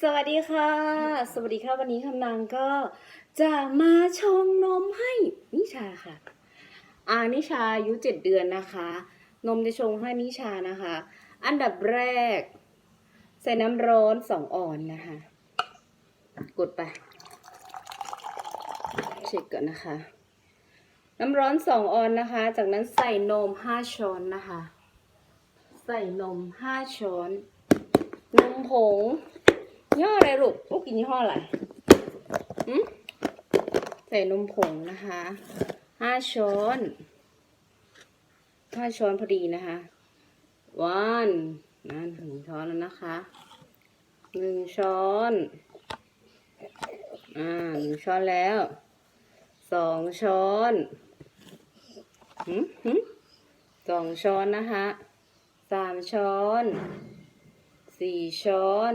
สวัสดีค่ะ สวัสดีค่ะวันนี้คำนางก็จะมาชงนมให้นิชาค่ะอ่านิชาอายุเจ็ดเดือนนะคะ นมจะชงให้นิชานะคะ อันดับแรก ใส่น้ำร้อนสองออนนะคะ กดไปเช็คก่อนนะคะ น้ำร้อนสองออนนะคะ จากนั้นใส่นมห้าช้อนนะคะ ใส่นมห้าช้อน นมผง ยี่ห้ออะไรลูกลูกกินยี่ห้ออะไรอืมใส่นมผงนะคะห้าช้อนห้าช้อนพอดีนะคะวันนั่นถึงช้อนแล้วนะคะหนึ่งช้อน อ่าหนึ่งช้อนแล้วสองช้อนหืมหืมสองช้อนนะคะสามช้อนสี่ช้อน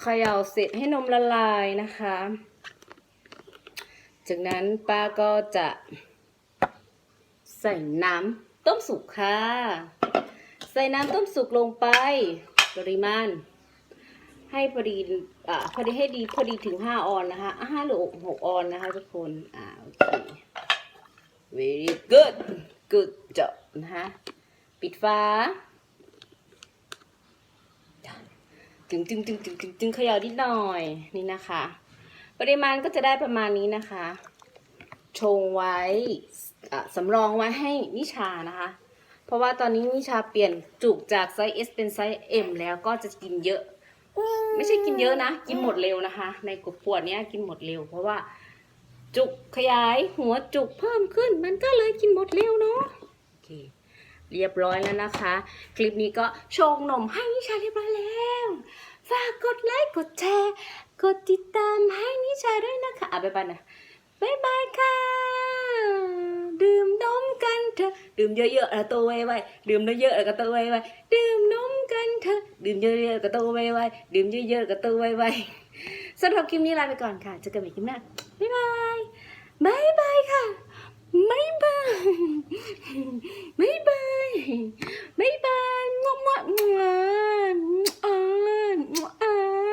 เขย่าเสร็จให้นมละลายนะคะ จากนั้นป้าก็จะใส่น้ำต้มสุกค่ะ ใส่น้ำต้มสุกลงไป ปริมาณ ให้พอดีอ่าพอดีให้ดีพอดีถึงห้าออนนะคะห้าหรือหกออนนะคะทุกคน อ่าโอเค very good good job นะคะปิดฝา จึงจึงจึงจึงจึงจึงเขย่านิดหน่อยนี่นะคะ ปริมาณก็จะได้ประมาณนี้นะคะ ชงไว้สำรองไว้ให้นิชานะคะ เพราะว่าตอนนี้นิชาเปลี่ยนจุกจากไซส์ S เป็นไซส์ M แล้วก็จะกินเยอะ ไม่ใช่กินเยอะนะ กินหมดเร็วนะคะ ในกขวดเนี้ยกินหมดเร็ว เพราะว่าจุกขยายหัวจุกเพิ่มขึ้น มันก็เลยกินหมดเร็วเนาะโอเค เรียบร้อยแล้วนะคะ คลิปนี้ก็ชงนมให้นิชาเรียบร้อยแล้วฝากกดไลค์กดแชร์กดติดตามให้นิชาด้วยนะคะอะบ๊ายบายนะบ๊ายบายค่ะ ดื่มนมกันเถอะดื่มเยอะๆแล้วโตไวๆดื่มเยอะๆแล้วก็โตไวๆดื่มนมกันเถอะดื่มเยอะๆก็โตไวๆดื่มเยอะๆก็โตไวๆสำหรับคลิปนี้ลาไปก่อนค่ะเจอกันใหม่คลิปหน้าบ๊ายบายบ๊ายบายค่ะบ๊ายบายบ๊ายบาย